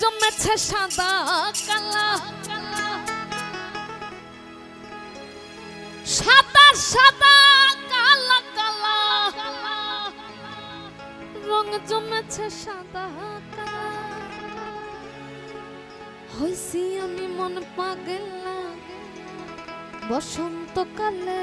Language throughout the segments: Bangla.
জমেছে সাদা কালা। সাদা সাদা, কালা কালা। রং জমেছে সাদা কালা। হইছি আমি মন পাগলা। বসন্তকালে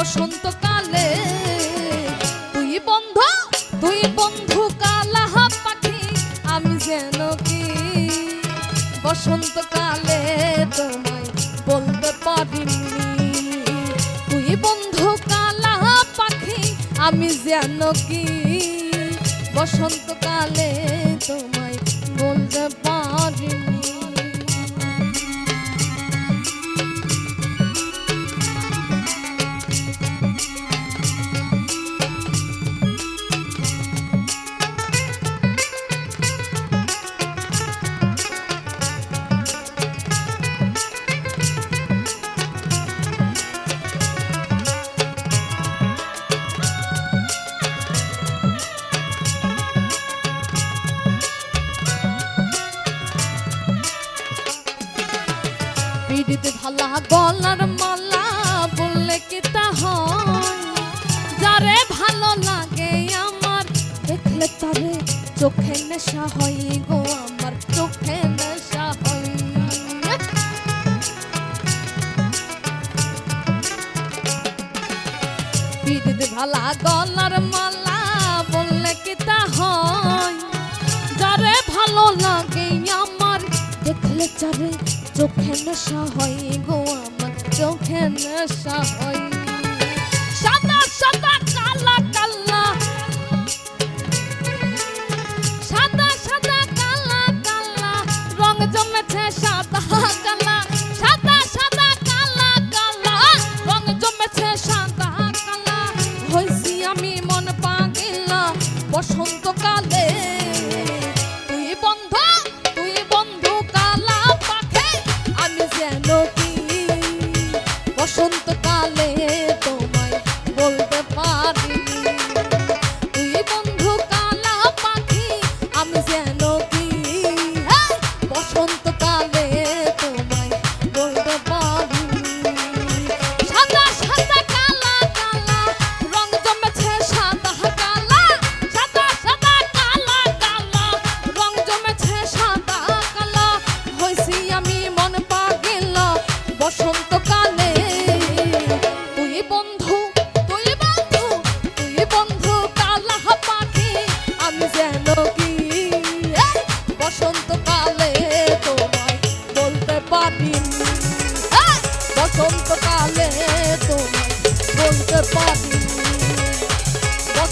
বসন্তকালে তুই বন্ধু তুই বন্ধু কালা পাখি, আমি যেন কি? বসন্তকালে তোমায় বলতে পারিনি। তুই বন্ধু কালা পাখি, আমি যেন কি? বসন্তকালে পিড়িতে ভালা গলার মালা, বললে কি তা হয়? যারে ভালো লাগে আমার, দেখলে তারে চোখে নেশা হয় গো, আমার চোখে নেশা হয়। পিড়িতে ভালা গলার মালা, বললে কি তা হয় বসন্তকালে